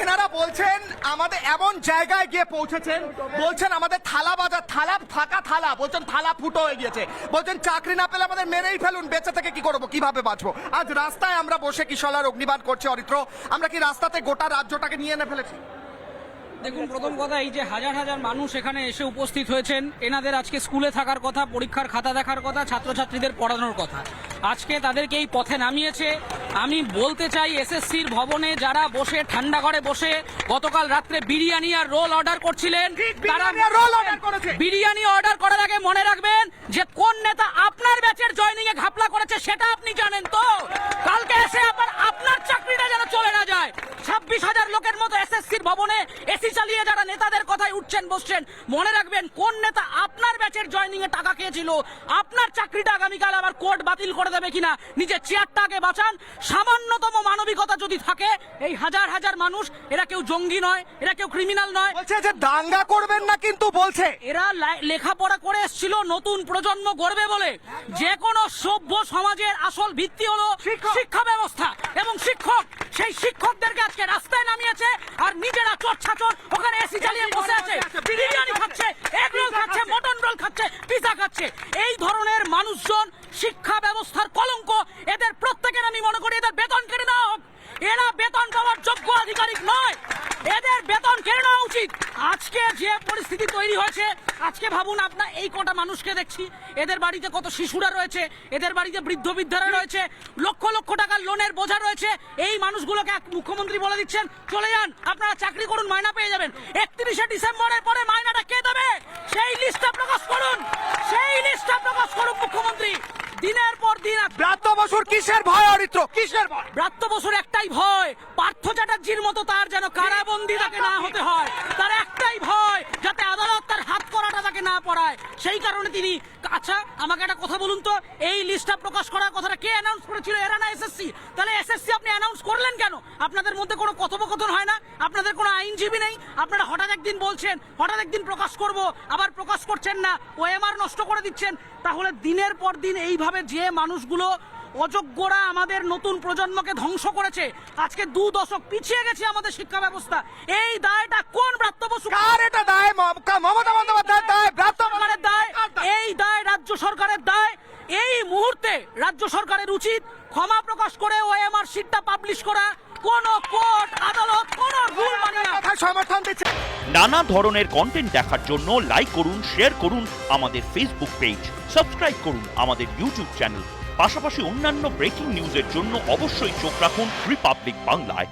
এনারা বলছেন আমাদের এমন জায়গায় গিয়ে পৌঁছেছেন, বলছেন আমাদের থালা বাজার, থালা ফাঁকা থালা, বলছেন থালা ফুটো হয়ে গিয়েছে। বলছেন চাকরি না পেলে আমাদের মেরেই ফেলুন, বেঁচে থেকে কি করব, কীভাবে বাঁচবো? আজ রাস্তায় আমরা বসে কিশলার অগ্নিবাণ করছি, অরিত্র। আমরা কি রাস্তাতে গোটা রাজ্যটাকে নিয়ে এনে ফেলেছি? দেখুন, প্রথম কথা, এই যে হাজার হাজার মানুষ এখানে এসে উপস্থিত হয়েছেন, এনাদের আজকে স্কুলে থাকার কথা, পরীক্ষার খাতা দেখার কথা, ছাত্রছাত্রীদের পড়ানোর কথা। আজকে তাদেরকে এই পথে নামিয়েছে আমি বলতে চাই এসএসসির ভবনে যারা বসে ঠান্ডা ঘরে বসে গতকাল রাত্রে বিরিয়ানি আর রোল অর্ডার করছিলেন তারা রোল অর্ডার করেছে। বিরিয়ানি অর্ডার করার আগে মনে রাখবেন যে কোন নেতা আপনার ব্যাচের জয়নিং এ ঘাপলা করেছে সেটা আপনি জানেন তো কালকে এসে আবার আপনার চাকরিটা যেন চলে না যায় ছাব্বিশ হাজার লোকের মতো এসএসসির ভবনে এসি চালিয়ে যারা নেতাদের কথায় উঠছেন বসছেন মনে রাখবেন কোন নেতা আপনার ব্যাচের জয়নিং এ টাকা খেয়েছিল? আপনার চাকরিটা আগামীকাল আবার কোর্ট বাতিল করে দেবে কিনা? নিজের চেয়ারটাকে বাঁচান। সামান্যতম মানবিকতা যদি থাকে এই হাজার হাজার মানুষ এরা কেউ জঙ্গি নয় এরা কেউ ক্রিমিনাল নয়। বলছে যে দাঙ্গা করবেন না কিন্তু বলছে। এরা লেখাপড়া করে এসেছিল নতুন প্রজন্ম গড়বে বলে। যে কোনো সভ্য সমাজের আসল ভিত্তি হলো। শিক্ষা ব্যবস্থা এবং শিক্ষক। সেই শিক্ষকদেরকে আজকে রাস্তায় নামিয়েছে আর নিজেরা চোর ছাচর ওখানে এসি চালিয়ে বসে আছে। বিরিয়ানি খাচ্ছে, এগ রোল খাচ্ছে, মটন রোল খাচ্ছে, পিজা খাচ্ছে। এই ধরনের মানুষজন শিক্ষা ব্যবস্থার কলঙ্ক, এদের প্রত্যেকের আমি মনে করি এদের বেতন কেটে দেওয়া হোক। এরা বেতন পাওয়ার যোগ্য আধিকারিক নয় এদের বেতন কেড়ে নেওয়া উচিত। আজকে যে পরিস্থিতি তৈরি হয়েছে আজকে ভাবুন আপনার এই কটা মানুষকে দেখছি এদের বাড়িতে কত শিশুরা রয়েছে এদের বাড়িতে বৃদ্ধ বৃদ্ধারা রয়েছে লক্ষ লক্ষ টাকার লোনের বোঝা রয়েছে এই মানুষগুলোকে এক মুখ্যমন্ত্রী বলে দিচ্ছেন চলে যান আপনারা চাকরি করুন মায়না পেয়ে যাবেন। একত্রিশে ডিসেম্বরের পরে মায়নাটা কে দেবে? সেই লিস্টটা প্রকাশ করুন সেই লিস্টটা প্রকাশ করুন মুখ্যমন্ত্রী। দিনের পর দিন ব্রাত্য বসুর কিসের ভয় অরিত্র? কিসের ভয়? ব্রাত্য বসুর একটাই ভয় পার্থ চ্যাটার্জির মতো তার যেন কারাবন্দি তাকে না হতে হয় তার একটাই ভয় যাতে আদালত তার হাত করাটা তাকে না পড়ায় সেই কারণে তিনি আচ্ছা আমাকে একটা কথা বলুন তো, এই লিস্টটা প্রকাশ করার কথাটা কে অ্যানাউন্স করেছিল? এরা না এসএসসি তাহলে এসএসসি আপনি অ্যানাউন্স করলেন কেন? আপনাদের মধ্যে কোনো কথোপকথন হয় না? আপনাদের কোনো আইনজীবী নেই? আপনারা হঠাৎ একদিন বলছেন, হঠাৎ একদিন প্রকাশ করব, আবার প্রকাশ করছেন না ওএমআর নষ্ট করে দিচ্ছেন। তাহলে দিনের পর দিন এইভাবে যে মানুষগুলো অযোগ্যরা আমাদের নতুন প্রজন্মকে ধ্বংস করেছে, আজকে দু দশক পিছিয়ে গেছে আমাদের শিক্ষা ব্যবস্থা। এই দায়টা কোন ব্রাত্য বসু কার এটা দায় মম- কা- মমতা বন্দ্যোপাধ্যায়ের দায় ব্রাত্য সরকারের দায় এই দায় রাজ্য সরকারের দায় এই মুহূর্তে রাজ্য সরকারের উচিত ক্ষমা প্রকাশ করে ওএমআর সিটটা পাবলিশ করা। কোন কোর্ট আদালত কোন রুল মানে না। সমর্থন দিচ্ছে? নানা ধরনের কন্টেন্ট দেখার জন্য লাইক করুন শেয়ার করুন আমাদের ফেসবুক পেজ সাবস্ক্রাইব করুন আমাদের ইউটিউব চ্যানেল পাশাপাশি অন্যান্য ব্রেকিং নিউজের জন্য অবশ্যই চোখ রাখুন রিপাবলিক বাংলায়